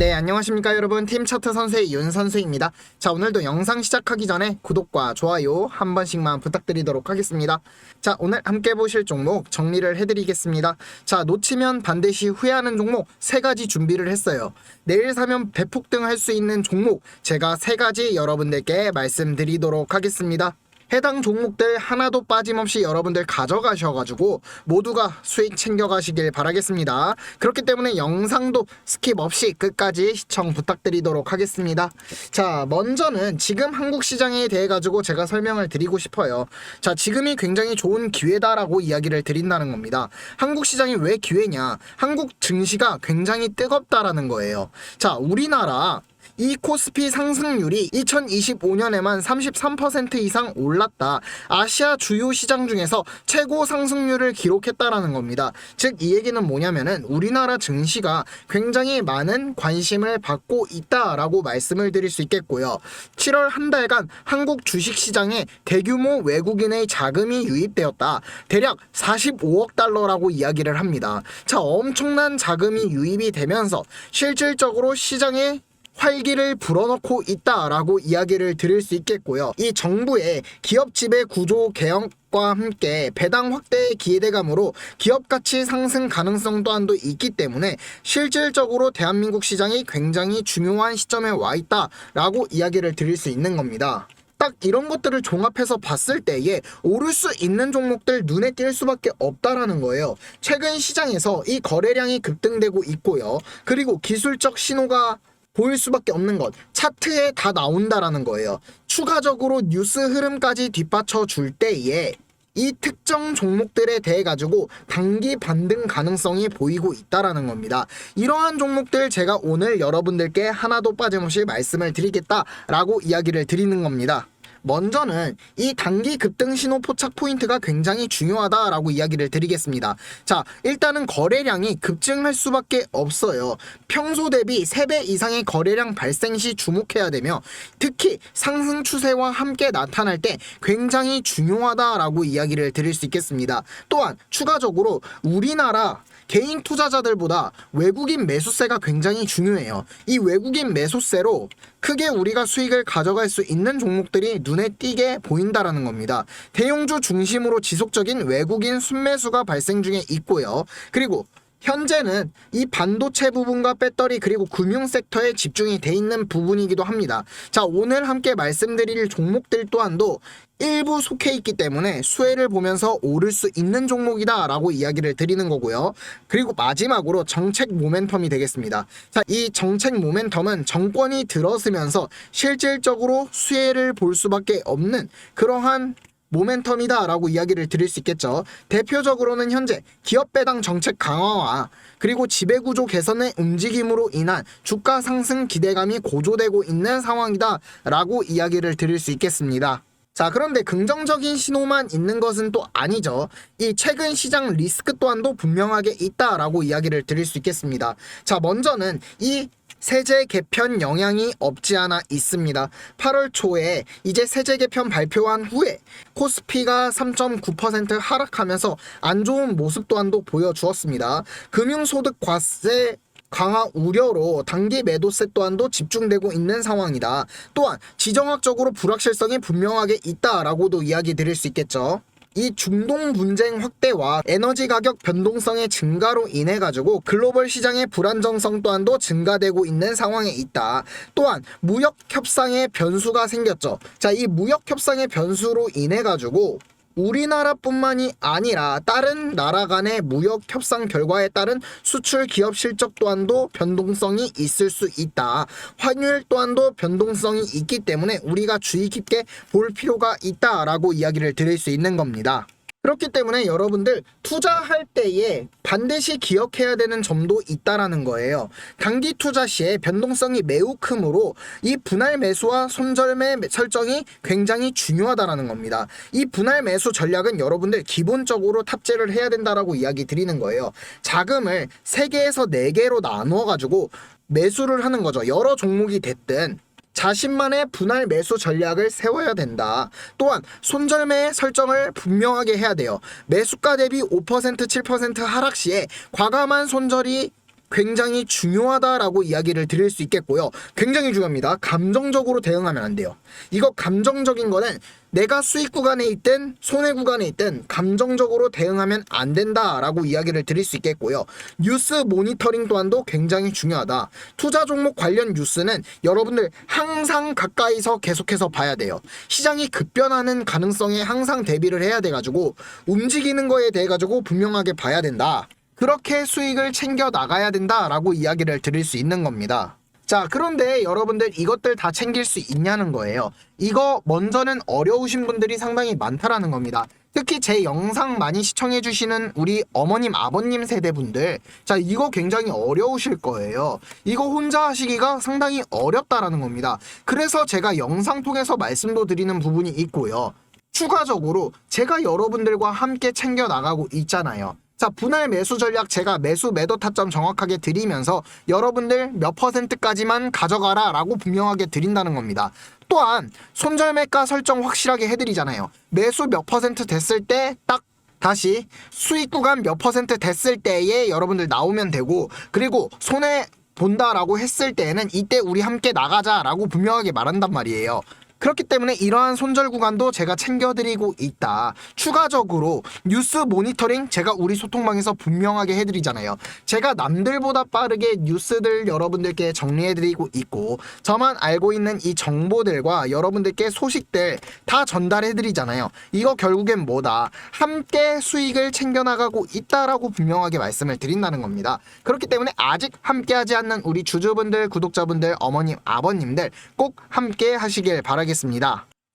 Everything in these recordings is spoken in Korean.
네, 안녕하십니까 여러분. 팀 차트 선수의 윤 선수입니다. 자, 오늘도 영상 시작하기 전에 구독과 좋아요 한 번씩만 부탁드리도록 하겠습니다. 자, 오늘 함께 보실 종목 정리를 해드리겠습니다. 자, 놓치면 반드시 후회하는 종목 세 가지 준비를 했어요. 내일 사면 배폭등 할 수 있는 종목 제가 세 가지 여러분들께 말씀드리도록 하겠습니다. 해당 종목들 하나도 빠짐없이 여러분들 가져가셔가지고 모두가 수익 챙겨가시길 바라겠습니다. 그렇기 때문에 영상도 스킵 없이 끝까지 시청 부탁드리도록 하겠습니다. 자, 먼저는 지금 한국 시장에 대해 가지고 제가 설명을 드리고 싶어요. 자, 지금이 굉장히 좋은 기회다라고 이야기를 드린다는 겁니다. 한국 시장이 왜 기회냐? 한국 증시가 굉장히 뜨겁다라는 거예요. 자, 우리나라 이 코스피 상승률이 2025년에만 33% 이상 올랐다. 아시아 주요 시장 중에서 최고 상승률을 기록했다라는 겁니다. 즉 이 얘기는 뭐냐면은 우리나라 증시가 굉장히 많은 관심을 받고 있다라고 말씀을 드릴 수 있겠고요. 7월 한 달간 한국 주식 시장에 대규모 외국인의 자금이 유입되었다. 대략 45억 달러라고 이야기를 합니다. 자, 엄청난 자금이 유입이 되면서 실질적으로 시장에 활기를 불어넣고 있다라고 이야기를 드릴 수 있겠고요. 이 정부의 기업 지배 구조 개혁 과 함께 배당 확대의 기대감으로 기업 가치 상승 가능성 또한도 있기 때문에 실질적으로 대한민국 시장이 굉장히 중요한 시점에 와 있다라고 이야기를 드릴 수 있는 겁니다. 딱 이런 것들을 종합해서 봤을 때에 오를 수 있는 종목들 눈에 띌 수밖에 없다라는 거예요. 최근 시장에서 이 거래량이 급등되고 있고요. 그리고 기술적 신호가 보일 수밖에 없는 것 차트에 다 나온다라는 거예요. 추가적으로 뉴스 흐름까지 뒷받쳐 줄 때에 이 특정 종목들에 대해 가지고 단기 반등 가능성이 보이고 있다라는 겁니다. 이러한 종목들 제가 오늘 여러분들께 하나도 빠짐없이 말씀을 드리겠다라고 이야기를 드리는 겁니다. 먼저는 이 단기 급등 신호 포착 포인트가 굉장히 중요하다라고 이야기를 드리겠습니다. 자, 일단은 거래량이 급증할 수밖에 없어요. 평소 대비 3배 이상의 거래량 발생 시 주목해야 되며 특히 상승 추세와 함께 나타날 때 굉장히 중요하다라고 이야기를 드릴 수 있겠습니다. 또한 추가적으로 우리나라 개인 투자자들보다 외국인 매수세가 굉장히 중요해요. 이 외국인 매수세로 크게 우리가 수익을 가져갈 수 있는 종목들이 눈에 띄게 보인다라는 겁니다. 대형주 중심으로 지속적인 외국인 순매수가 발생 중에 있고요. 그리고 현재는 이 반도체 부분과 배터리 그리고 금융 섹터에 집중이 돼 있는 부분이기도 합니다. 자, 오늘 함께 말씀드릴 종목들 또한도 일부 속해 있기 때문에 수혜를 보면서 오를 수 있는 종목이다 라고 이야기를 드리는 거고요. 그리고 마지막으로 정책 모멘텀이 되겠습니다. 자, 이 정책 모멘텀은 정권이 들어서면서 실질적으로 수혜를 볼 수밖에 없는 그러한 모멘텀이다 라고 이야기를 드릴 수 있겠죠. 대표적으로는 현재 기업 배당 정책 강화와 그리고 지배구조 개선의 움직임으로 인한 주가 상승 기대감이 고조되고 있는 상황이다 라고 이야기를 드릴 수 있겠습니다. 자, 그런데 긍정적인 신호만 있는 것은 또 아니죠. 이 최근 시장 리스크 또한도 분명하게 있다라고 이야기를 드릴 수 있겠습니다. 자, 먼저는 이 세제 개편 영향이 없지 않아 있습니다. 8월 초에 이제 세제 개편 발표한 후에 코스피가 3.9% 하락하면서 안 좋은 모습 또한도 보여주었습니다. 금융소득 과세 강화 우려로 단기 매도세 또한도 집중되고 있는 상황이다. 또한 지정학적으로 불확실성이 분명하게 있다라고도 이야기 드릴 수 있겠죠. 이 중동 분쟁 확대와 에너지 가격 변동성의 증가로 인해 가지고 글로벌 시장의 불안정성 또한도 증가되고 있는 상황에 있다. 또한 무역 협상의 변수가 생겼죠. 자, 이 무역 협상의 변수로 인해 가지고 우리나라뿐만이 아니라 다른 나라 간의 무역 협상 결과에 따른 수출 기업 실적 또한도 변동성이 있을 수 있다. 환율 또한도 변동성이 있기 때문에 우리가 주의 깊게 볼 필요가 있다라고 이야기를 드릴 수 있는 겁니다. 그렇기 때문에 여러분들 투자할 때에 반드시 기억해야 되는 점도 있다라는 거예요. 단기 투자 시에 변동성이 매우 크므로 이 분할 매수와 손절매 설정이 굉장히 중요하다라는 겁니다. 이 분할 매수 전략은 여러분들 기본적으로 탑재를 해야 된다라고 이야기 드리는 거예요. 자금을 3개에서 4개로 나누어 가지고 매수를 하는 거죠. 여러 종목이 됐든 자신만의 분할 매수 전략을 세워야 된다. 또한 손절매의 설정을 분명하게 해야 돼요. 매수가 대비 5% 7% 하락 시에 과감한 손절이 굉장히 중요하다라고 이야기를 드릴 수 있겠고요. 굉장히 중요합니다. 감정적으로 대응하면 안 돼요. 이거 감정적인 거는 내가 수익 구간에 있든 손해 구간에 있든 감정적으로 대응하면 안 된다라고 이야기를 드릴 수 있겠고요. 뉴스 모니터링 또한도 굉장히 중요하다. 투자 종목 관련 뉴스는 여러분들 항상 가까이서 계속해서 봐야 돼요. 시장이 급변하는 가능성에 항상 대비를 해야 돼 가지고 움직이는 거에 대해 가지고 분명하게 봐야 된다. 그렇게 수익을 챙겨 나가야 된다라고 이야기를 드릴 수 있는 겁니다. 자, 그런데 여러분들 이것들 다 챙길 수 있냐는 거예요. 이거 먼저는 어려우신 분들이 상당히 많다라는 겁니다. 특히 제 영상 많이 시청해주시는 우리 어머님, 아버님 세대분들. 자, 이거 굉장히 어려우실 거예요. 이거 혼자 하시기가 상당히 어렵다라는 겁니다. 그래서 제가 영상 통해서 말씀도 드리는 부분이 있고요. 추가적으로 제가 여러분들과 함께 챙겨 나가고 있잖아요. 자, 분할 매수 전략 제가 매수 매도 타점 정확하게 드리면서 여러분들 몇 퍼센트까지만 가져가라 라고 분명하게 드린다는 겁니다. 또한 손절매가 설정 확실하게 해드리잖아요. 매수 몇 퍼센트 됐을 때 딱 다시 수익 구간 몇 퍼센트 됐을 때에 여러분들 나오면 되고 그리고 손해 본다라고 했을 때에는 이때 우리 함께 나가자라고 분명하게 말한단 말이에요. 그렇기 때문에 이러한 손절 구간도 제가 챙겨드리고 있다. 추가적으로 뉴스 모니터링 제가 우리 소통방에서 분명하게 해드리잖아요. 제가 남들보다 빠르게 뉴스들 여러분들께 정리해드리고 있고 저만 알고 있는 이 정보들과 여러분들께 소식들 다 전달해드리잖아요. 이거 결국엔 뭐다? 함께 수익을 챙겨나가고 있다라고 분명하게 말씀을 드린다는 겁니다. 그렇기 때문에 아직 함께하지 않는 우리 주주분들, 구독자분들, 어머님, 아버님들 꼭 함께 하시길 바라겠습니다.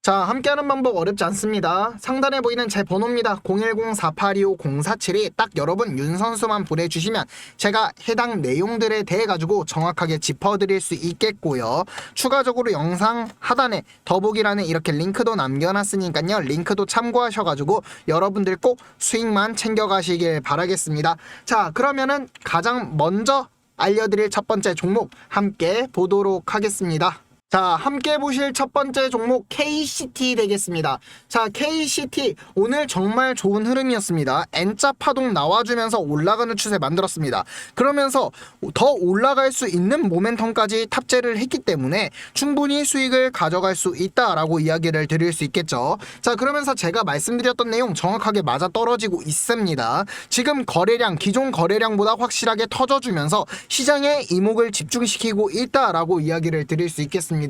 자, 함께하는 방법 어렵지 않습니다. 상단에 보이는 제 번호입니다. 010-4825-047이 딱 여러분 윤 선수만 보내주시면 제가 해당 내용들에 대해 가지고 정확하게 짚어드릴 수 있겠고요. 추가적으로 영상 하단에 더보기란에 이렇게 링크도 남겨놨으니까요. 링크도 참고하셔가지고 여러분들 꼭 수익만 챙겨가시길 바라겠습니다. 자, 그러면은 가장 먼저 알려드릴 첫 번째 종목 함께 보도록 하겠습니다. 자, 함께 보실 첫 번째 종목 KCT 되겠습니다. 자, KCT 오늘 정말 좋은 흐름이었습니다. N자 파동 나와주면서 올라가는 추세 만들었습니다. 그러면서 더 올라갈 수 있는 모멘텀까지 탑재를 했기 때문에 충분히 수익을 가져갈 수 있다라고 이야기를 드릴 수 있겠죠. 자, 그러면서 제가 말씀드렸던 내용 정확하게 맞아 떨어지고 있습니다. 지금 거래량, 기존 거래량보다 확실하게 터져주면서 시장에 이목을 집중시키고 있다라고 이야기를 드릴 수 있겠습니다.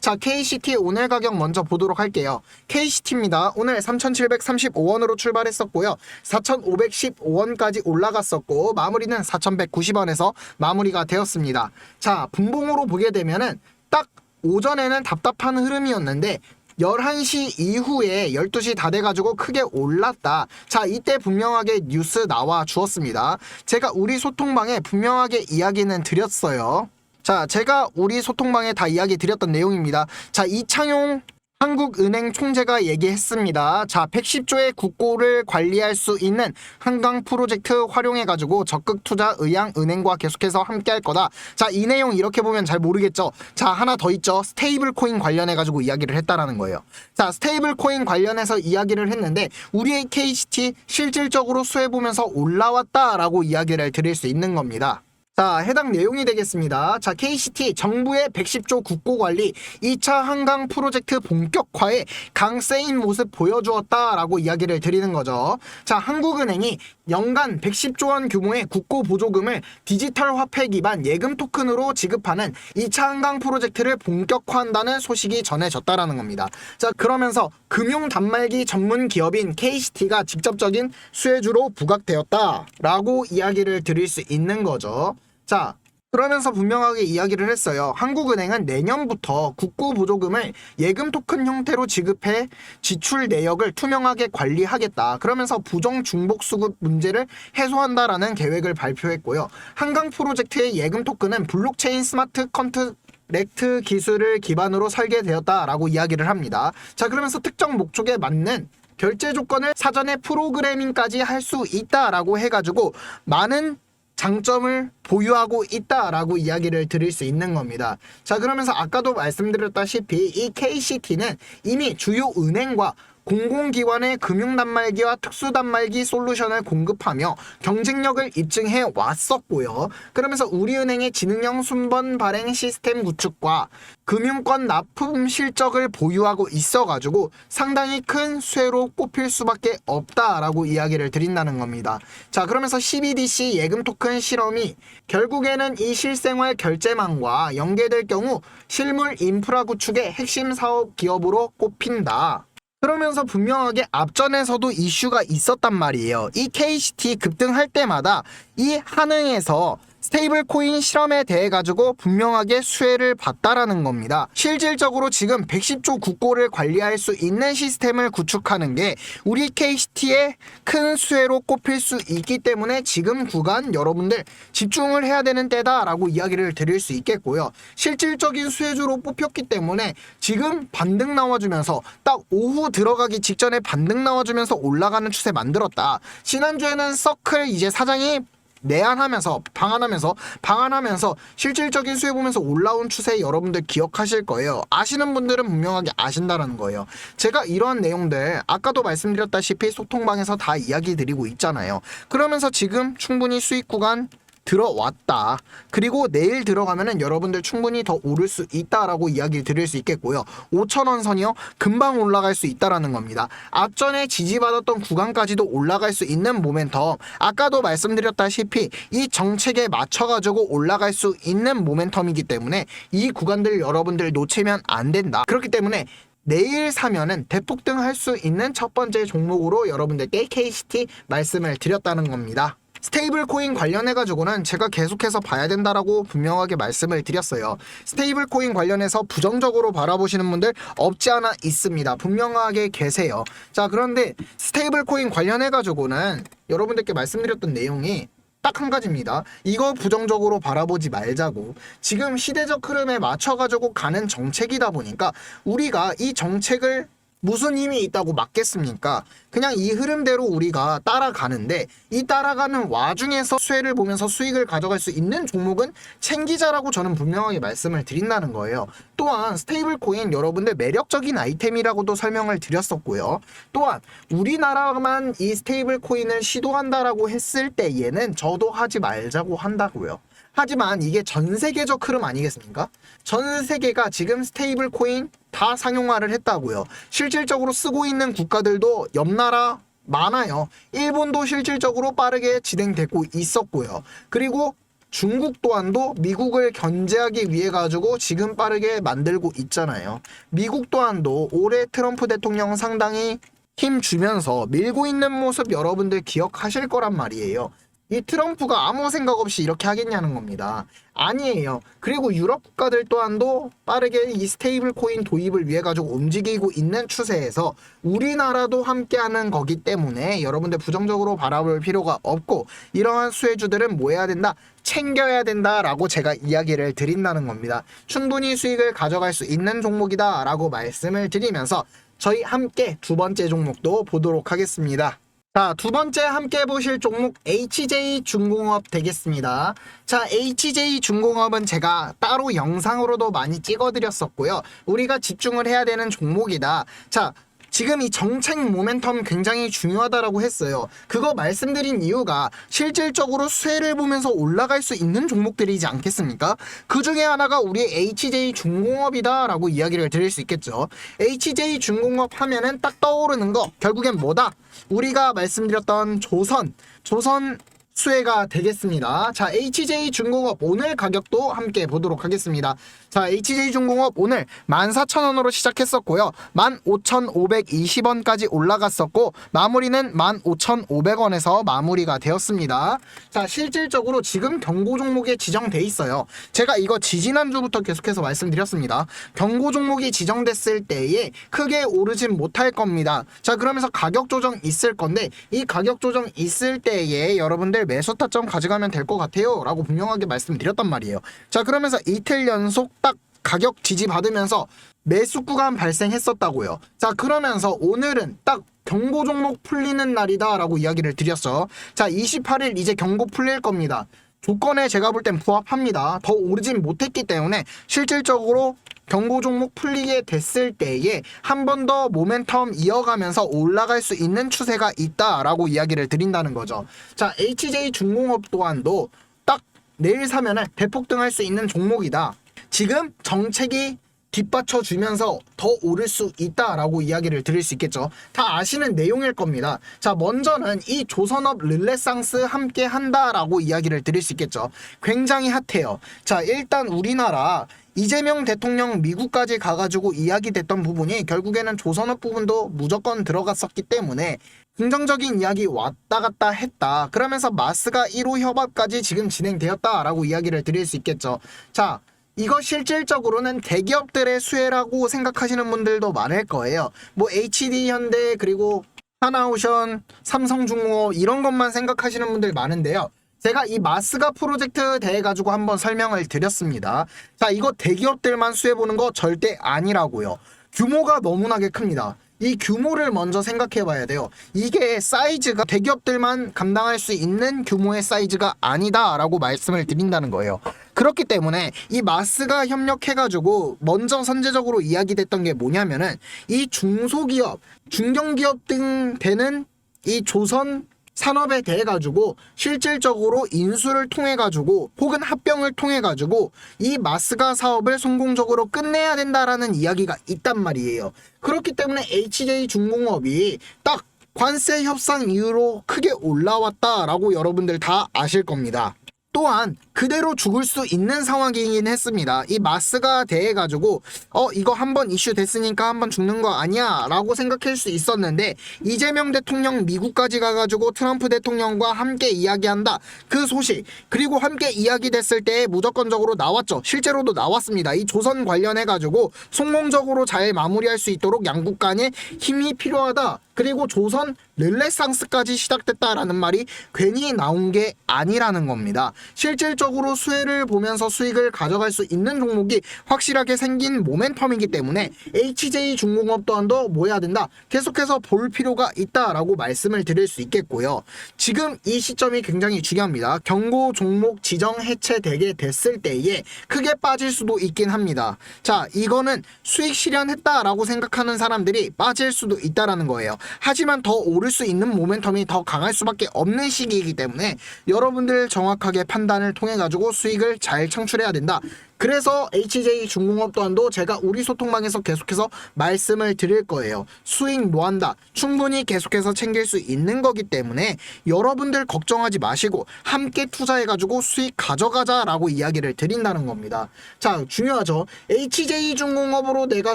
자, KCT 오늘 가격 먼저 보도록 할게요. KCT입니다. 오늘 3,735원으로 출발했었고요. 4,515원까지 올라갔었고 마무리는 4,190원에서 마무리가 되었습니다. 자, 분봉으로 보게 되면은 딱 오전에는 답답한 흐름이었는데 11시 이후에 12시 다 돼가지고 크게 올랐다. 자, 이때 분명하게 뉴스 나와 주었습니다. 제가 우리 소통방에 분명하게 이야기는 드렸어요. 자, 제가 우리 소통방에 다 이야기 드렸던 내용입니다. 자, 이창용 한국은행 총재가 얘기했습니다. 자, 110조의 국고를 관리할 수 있는 한강 프로젝트 활용해가지고 적극 투자 의향 은행과 계속해서 함께 할 거다. 자, 이 내용 이렇게 보면 잘 모르겠죠. 자, 하나 더 있죠. 스테이블 코인 관련해가지고 이야기를 했다라는 거예요. 자, 스테이블 코인 관련해서 이야기를 했는데 우리의 KCT 실질적으로 수해보면서 올라왔다라고 이야기를 드릴 수 있는 겁니다. 자, 해당 내용이 되겠습니다. 자, KCT 정부의 110조 국고 관리 2차 한강 프로젝트 본격화에 강세인 모습 보여주었다라고 이야기를 드리는 거죠. 자, 한국은행이 연간 110조 원 규모의 국고 보조금을 디지털 화폐 기반 예금 토큰으로 지급하는 2차 한강 프로젝트를 본격화한다는 소식이 전해졌다라는 겁니다. 자, 그러면서 금융 단말기 전문 기업인 KCT가 직접적인 수혜주로 부각되었다라고 이야기를 드릴 수 있는 거죠. 자, 그러면서 분명하게 이야기를 했어요. 한국은행은 내년부터 국고 보조금을 예금 토큰 형태로 지급해 지출 내역을 투명하게 관리하겠다. 그러면서 부정 중복 수급 문제를 해소한다라는 계획을 발표했고요. 한강 프로젝트의 예금 토큰은 블록체인 스마트 컨트 렉트 기술을 기반으로 설계되었다라고 이야기를 합니다. 자, 그러면서 특정 목적에 맞는 결제 조건을 사전에 프로그래밍까지 할 수 있다라고 해가지고 많은 장점을 보유하고 있다라고 이야기를 드릴 수 있는 겁니다. 자, 그러면서 아까도 말씀드렸다시피 이 KCT는 이미 주요 은행과 공공기관의 금융단말기와 특수단말기 솔루션을 공급하며 경쟁력을 입증해 왔었고요. 그러면서 우리은행의 지능형 순번 발행 시스템 구축과 금융권 납품 실적을 보유하고 있어가지고 상당히 큰 쇠로 꼽힐 수밖에 없다라고 이야기를 드린다는 겁니다. 자, 그러면서 CBDC 예금 토큰 실험이 결국에는 이 실생활 결제망과 연계될 경우 실물 인프라 구축의 핵심 사업 기업으로 꼽힌다. 그러면서 분명하게 앞전에서도 이슈가 있었단 말이에요. 이 KCT 급등할 때마다 이 한흥에서 스테이블 코인 실험에 대해 가지고 분명하게 수혜를 봤다라는 겁니다. 실질적으로 지금 110조 국고를 관리할 수 있는 시스템을 구축하는 게 우리 KCT의 큰 수혜로 꼽힐 수 있기 때문에 지금 구간 여러분들 집중을 해야 되는 때다라고 이야기를 드릴 수 있겠고요. 실질적인 수혜주로 뽑혔기 때문에 지금 반등 나와주면서 딱 오후 들어가기 직전에 반등 나와주면서 올라가는 추세 만들었다. 지난주에는 서클 이제 사장이 내한하면서 방한하면서 방한하면서 실질적인 수혜 보면서 올라온 추세 여러분들 기억하실 거예요. 아시는 분들은 분명하게 아신다는 거예요. 제가 이런 내용들 아까도 말씀드렸다시피 소통방에서 다 이야기 드리고 있잖아요. 그러면서 지금 충분히 수익 구간 들어왔다. 그리고 내일 들어가면은 여러분들 충분히 더 오를 수 있다라고 이야기를 드릴 수 있겠고요. 5천원 선이요. 금방 올라갈 수 있다라는 겁니다. 앞전에 지지받았던 구간까지도 올라갈 수 있는 모멘텀. 아까도 말씀드렸다시피 이 정책에 맞춰가지고 올라갈 수 있는 모멘텀이기 때문에 이 구간들 여러분들 놓치면 안 된다. 그렇기 때문에 내일 사면은 대폭등 할 수 있는 첫 번째 종목으로 여러분들께 KCT 말씀을 드렸다는 겁니다. 스테이블 코인 관련해 가지고는 제가 계속해서 봐야 된다라고 분명하게 말씀을 드렸어요. 스테이블 코인 관련해서 부정적으로 바라보시는 분들 없지 않아 있습니다. 분명하게 계세요. 자, 그런데 스테이블 코인 관련해 가지고는 여러분들께 말씀드렸던 내용이 딱한 가지입니다. 이거 부정적으로 바라보지 말자고. 지금 시대적 흐름에 맞춰가지고 가는 정책이다 보니까 우리가 이 정책을 무슨 힘이 있다고 막겠습니까? 그냥 이 흐름대로 우리가 따라가는데 이 따라가는 와중에서 수혜를 보면서 수익을 가져갈 수 있는 종목은 챙기자라고 저는 분명하게 말씀을 드린다는 거예요. 또한 스테이블 코인 여러분들 매력적인 아이템이라고도 설명을 드렸었고요. 또한 우리나라만 이 스테이블 코인을 시도한다라고 했을 때에는 저도 하지 말자고 한다고요. 하지만 이게 전 세계적 흐름 아니겠습니까? 전 세계가 지금 스테이블 코인 다 상용화를 했다고요. 실질적으로 쓰고 있는 국가들도 옆 나라 많아요. 일본도 실질적으로 빠르게 진행되고 있었고요. 그리고 중국 또한도 미국을 견제하기 위해 가지고 지금 빠르게 만들고 있잖아요. 미국 또한도 올해 트럼프 대통령 상당히 힘 주면서 밀고 있는 모습 여러분들 기억하실 거란 말이에요. 이 트럼프가 아무 생각 없이 이렇게 하겠냐는 겁니다. 아니에요. 그리고 유럽 국가들 또한도 빠르게 이 스테이블 코인 도입을 위해 가지고 움직이고 있는 추세에서 우리나라도 함께하는 거기 때문에 여러분들 부정적으로 바라볼 필요가 없고 이러한 수혜주들은 뭐 해야 된다? 챙겨야 된다라고 제가 이야기를 드린다는 겁니다. 충분히 수익을 가져갈 수 있는 종목이다라고 말씀을 드리면서 저희 함께 두 번째 종목도 보도록 하겠습니다. 자, 두 번째 함께 보실 종목 HJ 중공업 되겠습니다. 자, HJ 중공업은 제가 따로 영상으로도 많이 찍어드렸었고요. 우리가 집중을 해야 되는 종목이다. 자, 지금 이 정책 모멘텀 굉장히 중요하다라고 했어요. 그거 말씀드린 이유가 실질적으로 수혜를 보면서 올라갈 수 있는 종목들이지 않겠습니까? 그 중에 하나가 우리 HJ 중공업이다라고 이야기를 드릴 수 있겠죠. HJ 중공업 하면은 딱 떠오르는 거 결국엔 뭐다? 우리가 말씀드렸던 조선, 조선 수혜가 되겠습니다. 자, HJ 중공업 오늘 가격도 함께 보도록 하겠습니다. 자, HJ 중공업 오늘 14,000원으로 시작했었고요. 15,520원까지 올라갔었고 마무리는 15,500원에서 마무리가 되었습니다. 자, 실질적으로 지금 경고 종목에 지정돼 있어요. 제가 이거 지지난주부터 계속해서 말씀드렸습니다. 경고 종목이 지정됐을 때에 크게 오르진 못할 겁니다. 자, 그러면서 가격 조정 있을 건데 이 가격 조정 있을 때에 여러분들 매수 타점 가져가면 될 것 같아요. 라고 분명하게 말씀드렸단 말이에요. 자, 그러면서 이틀 연속 딱 가격 지지 받으면서 매수 구간 발생했었다고요. 자, 그러면서 오늘은 딱 경고 종목 풀리는 날이다 라고 이야기를 드렸어. 자, 28일 이제 경고 풀릴 겁니다. 조건에 제가 볼 땐 부합합니다. 더 오르진 못했기 때문에 실질적으로 경고 종목 풀리게 됐을 때에 한 번 더 모멘텀 이어가면서 올라갈 수 있는 추세가 있다라고 이야기를 드린다는 거죠. 자, HJ 중공업 또한도 딱 내일 사면은 대폭등할 수 있는 종목이다. 지금 정책이 뒷받쳐 주면서 더 오를 수 있다라고 이야기를 드릴 수 있겠죠. 다 아시는 내용일 겁니다. 자, 먼저는 이 조선업 르네상스 함께 한다라고 이야기를 드릴 수 있겠죠. 굉장히 핫해요. 자, 일단 우리나라 이재명 대통령 미국까지 가가지고 이야기됐던 부분이 결국에는 조선업 부분도 무조건 들어갔었기 때문에 긍정적인 이야기 왔다 갔다 했다. 그러면서 마스가 1호 협업까지 지금 진행되었다라고 이야기를 드릴 수 있겠죠. 자, 이거 실질적으로는 대기업들의 수혜라고 생각하시는 분들도 많을 거예요. 뭐 HD 현대 그리고 하나오션, 삼성중공업 이런 것만 생각하시는 분들 많은데요. 제가 이 마스가 프로젝트 대해 가지고 한번 설명을 드렸습니다. 자, 이거 대기업들만 수혜 보는 거 절대 아니라고요. 규모가 너무나게 큽니다. 이 규모를 먼저 생각해 봐야 돼요. 이게 사이즈가 대기업들만 감당할 수 있는 규모의 사이즈가 아니다라고 말씀을 드린다는 거예요. 그렇기 때문에 이 마스가 협력해가지고 먼저 선제적으로 이야기됐던 게 뭐냐면은 이 중소기업, 중견기업 등 되는 이 조선 산업에 대해 가지고 실질적으로 인수를 통해 가지고 혹은 합병을 통해 가지고 이 마스가 사업을 성공적으로 끝내야 된다라는 이야기가 있단 말이에요. 그렇기 때문에 HJ 중공업이 딱 관세 협상 이후로 크게 올라왔다라고 여러분들 다 아실 겁니다. 또한 그대로 죽을 수 있는 상황이긴 했습니다. 이 마스가 대해 가지고 어 이거 한번 이슈 됐으니까 한번 죽는 거 아니야? 라고 생각할 수 있었는데 이재명 대통령 미국까지 가가지고 트럼프 대통령과 함께 이야기한다. 그 소식. 그리고 함께 이야기됐을 때 무조건적으로 나왔죠. 실제로도 나왔습니다. 이 조선 관련해 가지고 성공적으로 잘 마무리할 수 있도록 양국 간에 힘이 필요하다 그리고 조선 르네상스까지 시작됐다라는 말이 괜히 나온 게 아니라는 겁니다. 실질적으로 수혜를 보면서 수익을 가져갈 수 있는 종목이 확실하게 생긴 모멘텀이기 때문에 HJ 중공업 또한도 뭐 해야 된다? 계속해서 볼 필요가 있다라고 말씀을 드릴 수 있겠고요. 지금 이 시점이 굉장히 중요합니다. 경고 종목 지정 해체되게 됐을 때에 크게 빠질 수도 있긴 합니다. 자, 이거는 수익 실현했다라고 생각하는 사람들이 빠질 수도 있다라는 거예요. 하지만 더 오를 수 있는 모멘텀이 더 강할 수밖에 없는 시기이기 때문에 여러분들 정확하게 판단을 통해 가지고 수익을 잘 창출해야 된다. 그래서 HJ 중공업 또한도 제가 우리 소통방에서 계속해서 말씀을 드릴 거예요. 수익 뭐한다. 충분히 계속해서 챙길 수 있는 거기 때문에 여러분들 걱정하지 마시고 함께 투자해가지고 수익 가져가자라고 이야기를 드린다는 겁니다. 자, 중요하죠. HJ 중공업으로 내가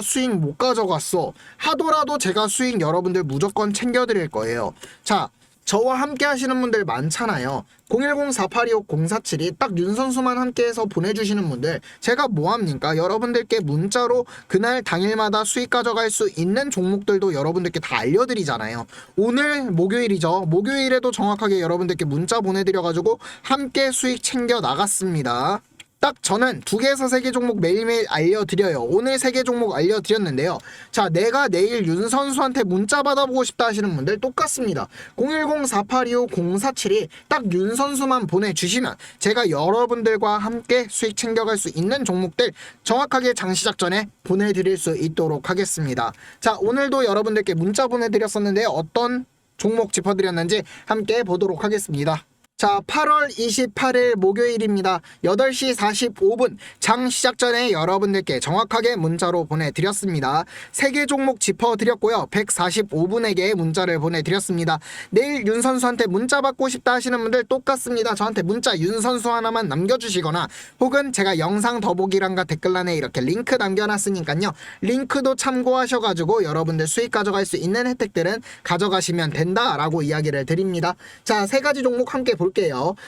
수익 못 가져갔어. 하더라도 제가 수익 여러분들 무조건 챙겨드릴 거예요. 자, 저와 함께 하시는 분들 많잖아요. 010-4825-047이 딱 윤선수만 함께해서 보내주시는 분들 제가 뭐합니까? 여러분들께 문자로 그날 당일마다 수익 가져갈 수 있는 종목들도 여러분들께 다 알려드리잖아요. 오늘 목요일이죠. 목요일에도 정확하게 여러분들께 문자 보내드려가지고 함께 수익 챙겨 나갔습니다. 딱 저는 두 개에서 세 개 종목 매일매일 알려드려요. 오늘 세 개 종목 알려드렸는데요. 자, 내가 내일 윤 선수한테 문자 받아보고 싶다 하시는 분들 똑같습니다. 010-4825-047이 딱윤 선수만 보내주시면 제가 여러분들과 함께 수익 챙겨갈 수 있는 종목들 정확하게 장 시 작 전에 보내드릴 수 있도록 하겠습니다. 자, 오늘도 여러분들께 문자 보내드렸었는데 어떤 종목 짚어드렸는지 함께 보도록 하겠습니다. 자, 8월 28일 목요일입니다. 8시 45분 장 시작 전에 여러분들께 정확하게 문자로 보내드렸습니다. 3개 종목 짚어드렸고요. 145분에게 문자를 보내드렸습니다. 내일 윤 선수한테 문자 받고 싶다 하시는 분들 똑같습니다. 저한테 문자 윤 선수 하나만 남겨주시거나 혹은 제가 영상 더보기란과 댓글란에 이렇게 링크 남겨놨으니까요. 링크도 참고하셔가지고 여러분들 수익 가져갈 수 있는 혜택들은 가져가시면 된다라고 이야기를 드립니다. 자, 세 가지 종목 함께 볼게요.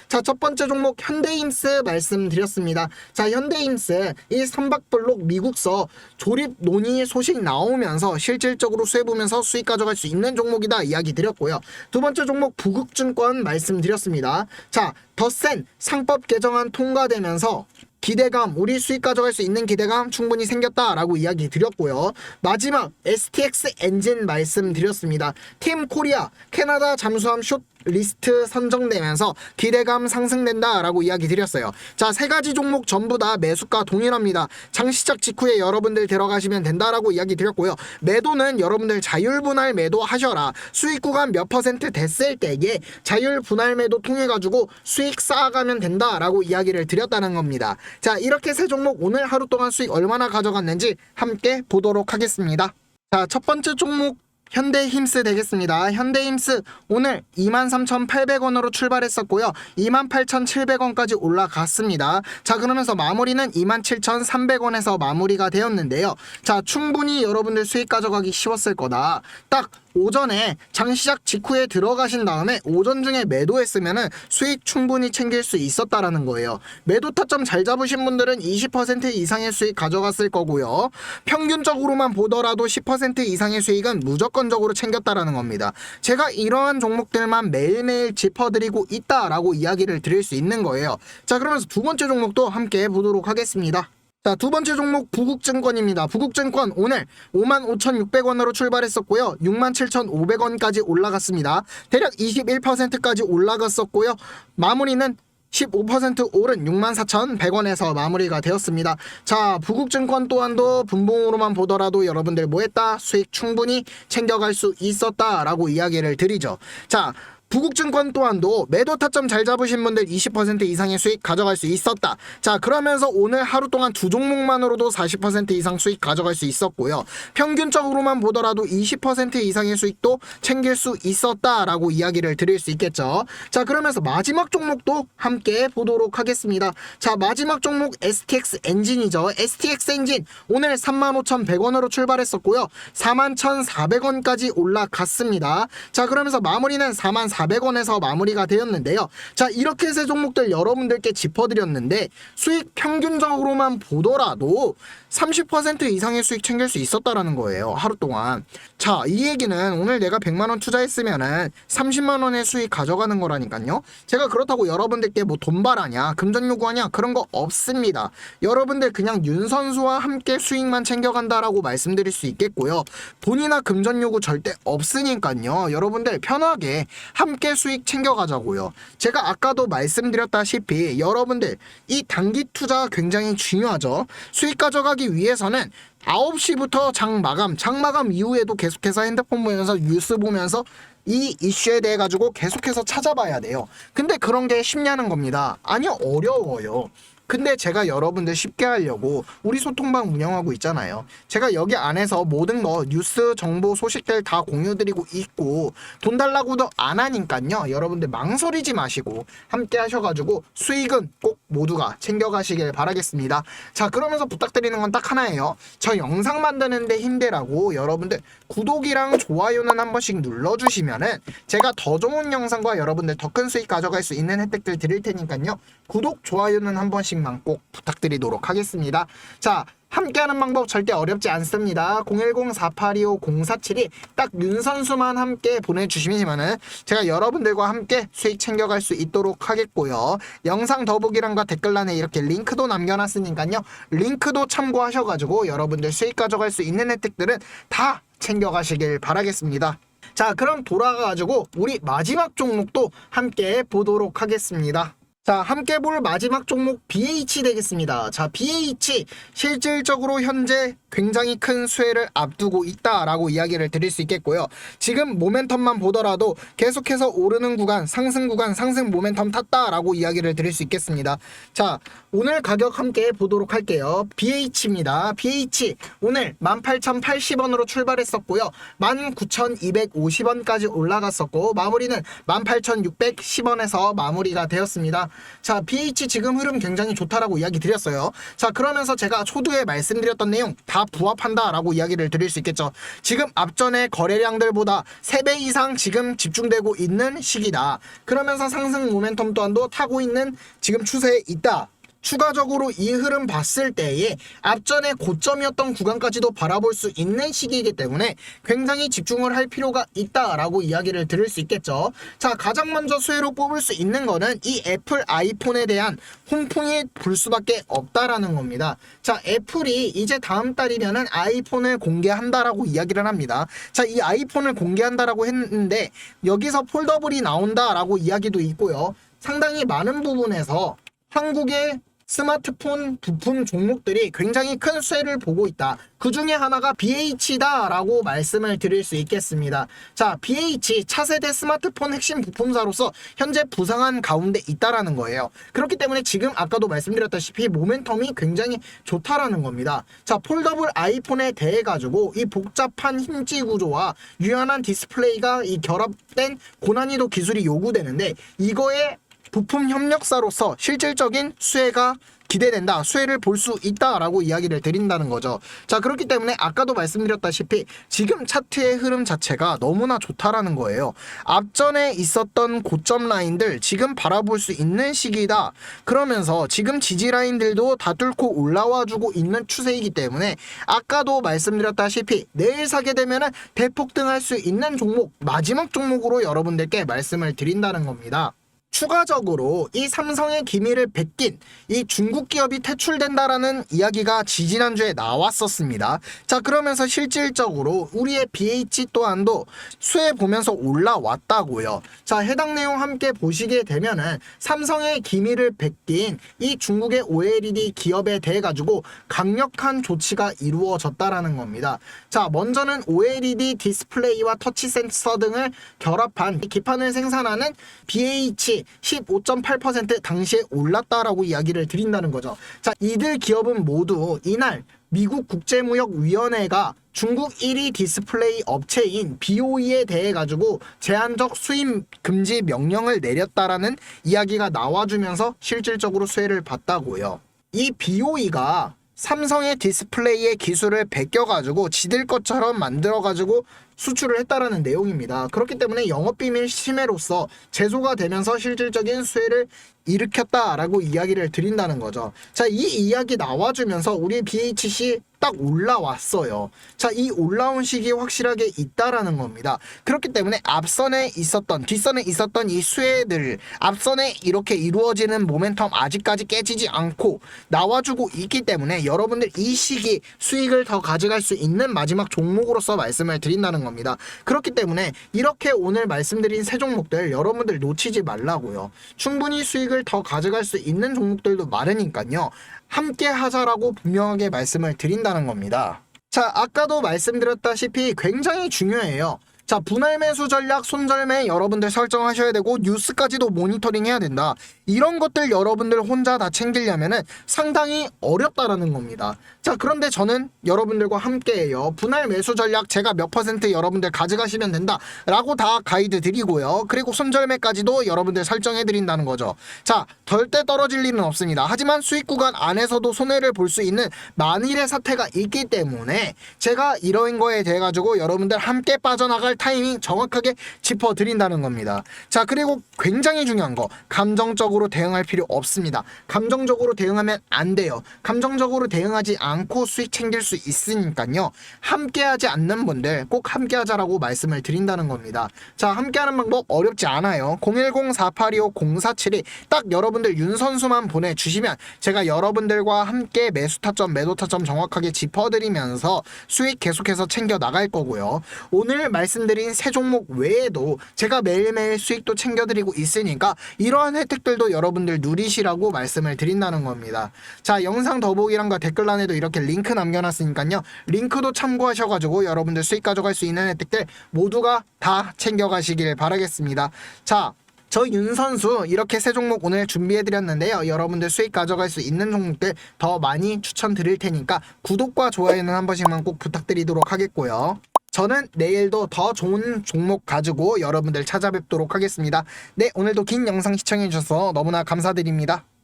자, 첫 번째 종목 현대임스 말씀드렸습니다. 자, 현대임스 이 선박블록 미국서 조립 논의 소식 나오면서 실질적으로 수혜 보면서 수익 가져갈 수 있는 종목이다 이야기 드렸고요. 두 번째 종목 부국증권 말씀드렸습니다. 자, 더 센 상법 개정안 통과되면서 기대감, 우리 수익 가져갈 수 있는 기대감 충분히 생겼다라고 이야기 드렸고요. 마지막 STX 엔진 말씀드렸습니다. 팀 코리아 캐나다 잠수함 숏 리스트 선정되면서 기대감 상승된다라고 이야기 드렸어요. 자, 세 가지 종목 전부 다 매수가 동일합니다. 장 시작 직후에 여러분들 들어가시면 된다라고 이야기 드렸고요. 매도는 여러분들 자율 분할 매도 하셔라. 수익 구간 몇 퍼센트 됐을 때에 자율 분할 매도 통해 가지고 수익 쌓아가면 된다라고 이야기를 드렸다는 겁니다. 자, 이렇게 세 종목 오늘 하루 동안 수익 얼마나 가져갔는지 함께 보도록 하겠습니다. 자, 첫 번째 종목 현대힘스 되겠습니다. 현대힘스 오늘 23,800원으로 출발했었고요. 28,700원까지 올라갔습니다. 자, 그러면서 마무리는 27,300원에서 마무리가 되었는데요. 자, 충분히 여러분들 수익 가져가기 쉬웠을 거다. 딱 오전에 장 시작 직후에 들어가신 다음에 오전 중에 매도했으면은 수익 충분히 챙길 수 있었다라는 거예요. 매도 타점 잘 잡으신 분들은 20% 이상의 수익 가져갔을 거고요. 평균적으로만 보더라도 10% 이상의 수익은 무조건적으로 챙겼다라는 겁니다. 제가 이러한 종목들만 매일매일 짚어드리고 있다라고 이야기를 드릴 수 있는 거예요. 자, 그러면서 두 번째 종목도 함께 보도록 하겠습니다. 자, 두 번째 종목 부국증권입니다. 부국증권 오늘 55,600원으로 출발했었고요. 67,500원까지 올라갔습니다. 대략 21%까지 올라갔었고요. 마무리는 15% 오른 64,100원에서 마무리가 되었습니다. 자, 부국증권 또한도 분봉으로만 보더라도 여러분들 뭐 했다? 수익 충분히 챙겨갈 수 있었다라고 이야기를 드리죠. 자, 부국증권 또한도 매도 타점 잘 잡으신 분들 20% 이상의 수익 가져갈 수 있었다. 자, 그러면서 오늘 하루 동안 두 종목만으로도 40% 이상 수익 가져갈 수 있었고요. 평균적으로만 보더라도 20% 이상의 수익도 챙길 수 있었다라고 이야기를 드릴 수 있겠죠. 자, 그러면서 마지막 종목도 함께 보도록 하겠습니다. 자, 마지막 종목 STX 엔진이죠. STX 엔진 오늘 35,100원으로 출발했었고요. 41,400원까지 올라갔습니다. 자, 그러면서 마무리는 44,400원에서 마무리가 되었는데요. 자, 이렇게 세 종목들 여러분들께 짚어드렸는데 수익 평균적으로만 보더라도 30% 이상의 수익 챙길 수 있었다라는 거예요. 하루 동안. 자, 이 얘기는 오늘 내가 100만 원 투자했으면은 30만 원의 수익 가져가는 거라니까요. 제가 그렇다고 여러분들께 뭐 돈발하냐, 금전 요구하냐 그런 거 없습니다. 여러분들 그냥 윤 선수와 함께 수익만 챙겨간다라고 말씀드릴 수 있겠고요. 돈이나 금전 요구 절대 없으니까요. 여러분들 편하게 함께 수익 챙겨가자고요. 제가 아까도 말씀드렸다시피 여러분들 이 단기 투자 굉장히 중요하죠. 수익 가져가기 위해서는 9시부터 장 마감, 장 마감 이후에도 계속해서 핸드폰 보면서 뉴스 보면서 이 이슈에 대해 가지고 계속해서 찾아봐야 돼요. 근데 그런 게 쉽냐는 겁니다. 아니요, 어려워요. 근데 제가 여러분들 쉽게 하려고 우리 소통방 운영하고 있잖아요. 제가 여기 안에서 모든 거 뉴스 정보 소식들 다 공유드리고 있고 돈 달라고도 안 하니까요. 여러분들 망설이지 마시고 함께 하셔가지고 수익은 꼭 모두가 챙겨가시길 바라겠습니다. 자 그러면서 부탁드리는 건 딱 하나예요. 저 영상 만드는데 힘내라고 여러분들 구독이랑 좋아요는 한 번씩 눌러주시면은 제가 더 좋은 영상과 여러분들 더 큰 수익 가져갈 수 있는 혜택들 드릴 테니까요. 구독 좋아요는 한 번씩 만꼭 부탁드리도록 하겠습니다. 자 함께하는 방법 절대 어렵지 않습니다. 010-4825-0472 딱 윤선수만 함께 보내주시면은 제가 여러분들과 함께 수익 챙겨갈 수 있도록 하겠고요. 영상 더보기란과 댓글란에 이렇게 링크도 남겨놨으니까요. 링크도 참고하셔가지고 여러분들 수익 가져갈 수 있는 혜택들은 다 챙겨가시길 바라겠습니다. 자 그럼 돌아가가지고 우리 마지막 종목도 함께 보도록 하겠습니다. 자, 함께 볼 마지막 종목 BH 되겠습니다. 자, BH 실질적으로 현재 굉장히 큰 수혜를 앞두고 있다라고 이야기를 드릴 수 있겠고요. 지금 모멘텀만 보더라도 계속해서 오르는 구간, 상승 구간, 상승 모멘텀 탔다라고 이야기를 드릴 수 있겠습니다. 자, 오늘 가격 함께 보도록 할게요. BH입니다. BH 오늘 18,080원으로 출발했었고요. 19,250원까지 올라갔었고 마무리는 18,610원에서 마무리가 되었습니다. 자, BH 지금 흐름 굉장히 좋다라고 이야기 드렸어요. 자, 그러면서 제가 초두에 말씀드렸던 내용 다 부합한다라고 이야기를 드릴 수 있겠죠. 지금 앞전에 거래량들보다 3배 이상 지금 집중되고 있는 시기다. 그러면서 상승 모멘텀 또한도 타고 있는 지금 추세에 있다. 추가적으로 이 흐름 봤을 때에 앞전에 고점이었던 구간까지도 바라볼 수 있는 시기이기 때문에 굉장히 집중을 할 필요가 있다라고 이야기를 들을 수 있겠죠. 자, 가장 먼저 수혜로 뽑을 수 있는 거는 이 애플 아이폰에 대한 홍풍이 불 수밖에 없다라는 겁니다. 자, 애플이 이제 다음 달이면은 아이폰을 공개한다라고 이야기를 합니다. 자, 이 아이폰을 공개한다라고 했는데 여기서 폴더블이 나온다라고 이야기도 있고요. 상당히 많은 부분에서 한국의 스마트폰 부품 종목들이 굉장히 큰 수혜를 보고 있다. 그 중에 하나가 BH다라고 말씀을 드릴 수 있겠습니다. 자, BH 차세대 스마트폰 핵심 부품사로서 현재 부상한 가운데 있다라는 거예요. 그렇기 때문에 지금 아까도 말씀드렸다시피 모멘텀이 굉장히 좋다라는 겁니다. 자, 폴더블 아이폰에 대해 가지고 이 복잡한 힘지 구조와 유연한 디스플레이가 이 결합된 고난이도 기술이 요구되는데 이거에 부품 협력사로서 실질적인 수혜가 기대된다. 수혜를 볼 수 있다라고 이야기를 드린다는 거죠. 자, 그렇기 때문에 아까도 말씀드렸다시피 지금 차트의 흐름 자체가 너무나 좋다라는 거예요. 앞전에 있었던 고점 라인들 지금 바라볼 수 있는 시기다. 그러면서 지금 지지 라인들도 다 뚫고 올라와 주고 있는 추세이기 때문에 아까도 말씀드렸다시피 내일 사게 되면은 대폭등할 수 있는 종목 마지막 종목으로 여러분들께 말씀을 드린다는 겁니다. 추가적으로 이 삼성의 기밀을 베낀 이 중국 기업이 퇴출된다라는 이야기가 지지난주에 나왔었습니다. 자, 그러면서 실질적으로 우리의 BH 또한도 수혜 보면서 올라왔다고요. 자, 해당 내용 함께 보시게 되면은 삼성의 기밀을 베낀 이 중국의 OLED 기업에 대해 가지고 강력한 조치가 이루어졌다라는 겁니다. 자, 먼저는 OLED 디스플레이와 터치 센서 등을 결합한 이 기판을 생산하는 BH 15.8% 당시에 올랐다라고 이야기를 드린다는 거죠. 자, 이들 기업은 모두 이날 미국 국제무역위원회가 중국 1위 디스플레이 업체인 BOE에 대해 가지고 제한적 수입 금지 명령을 내렸다라는 이야기가 나와주면서 실질적으로 수혜를 봤다고요. 이 BOE가 삼성의 디스플레이의 기술을 베껴가지고 지들 것처럼 만들어가지고 수출을 했다라는 내용입니다. 그렇기 때문에 영업비밀 침해로서 제소가 되면서 실질적인 수혜를 일으켰다라고 이야기를 드린다는 거죠. 자, 이 이야기 나와주면서 우리 BHC 딱 올라왔어요. 자, 이 올라온 시기 확실하게 있다라는 겁니다. 그렇기 때문에 앞선에 있었던, 뒷선에 있었던 이 수혜들, 앞선에 이렇게 이루어지는 모멘텀 아직까지 깨지지 않고 나와주고 있기 때문에 여러분들 이 시기 수익을 더 가져갈 수 있는 마지막 종목으로서 말씀을 드린다는 겁니다. 그렇기 때문에 이렇게 오늘 말씀드린 세 종목들 여러분들 놓치지 말라고요. 충분히 수익을 더 가져갈 수 있는 종목들도 많으니까요. 함께 하자라고 분명하게 말씀을 드린다 는 겁니다. 자, 아까도 말씀드렸다시피 굉장히 중요해요. 자, 분할 매수 전략, 손절매 여러분들 설정하셔야 되고 뉴스까지도 모니터링 해야 된다. 이런 것들 여러분들 혼자 다 챙기려면은 상당히 어렵다라는 겁니다. 자, 그런데 저는 여러분들과 함께해요. 분할 매수 전략 제가 몇 퍼센트 여러분들 가져가시면 된다라고 다 가이드 드리고요. 그리고 손절매까지도 여러분들 설정해 드린다는 거죠. 자, 절대 떨어질 일은 없습니다. 하지만 수익 구간 안에서도 손해를 볼 수 있는 만일의 사태가 있기 때문에 제가 이러한 거에 대해 가지고 여러분들 함께 빠져나갈 타이밍 정확하게 짚어 드린다는 겁니다. 자, 그리고 굉장히 중요한 거 감정적으로 대응할 필요 없습니다. 감정적으로 대응하면 안 돼요. 감정적으로 대응하지 않고 수익 챙길 수 있으니까요. 함께하지 않는 분들 꼭 함께하자라고 말씀을 드린다는 겁니다. 자, 함께하는 방법 어렵지 않아요. 010-4825-0472 딱 여러분들 윤 선수만 보내주시면 제가 여러분들과 함께 매수 타점, 매도 타점 정확하게 짚어드리면서 수익 계속해서 챙겨 나갈 거고요. 오늘 말씀드린 세 종목 외에도 제가 매일매일 수익도 챙겨드리고 있으니까 이러한 혜택들도 여러분들 누리시라고 말씀을 드린다는 겁니다. 자, 영상 더보기란과 댓글란에도 이렇게 링크 남겨놨으니까요. 링크도 참고하셔가지고 여러분들 수익 가져갈 수 있는 혜택들 모두가 다 챙겨가시길 바라겠습니다. 자, 저 윤 선수 이렇게 세 종목 오늘 준비해 드렸는데요. 여러분들 수익 가져갈 수 있는 종목들 더 많이 추천드릴 테니까 구독과 좋아요는 한 번씩만 꼭 부탁드리도록 하겠고요. 저는 내일도 더 좋은 종목 가지고 여러분들 찾아뵙도록 하겠습니다. 네, 오늘도 긴 영상 시청해 주셔서 너무나 감사드립니다.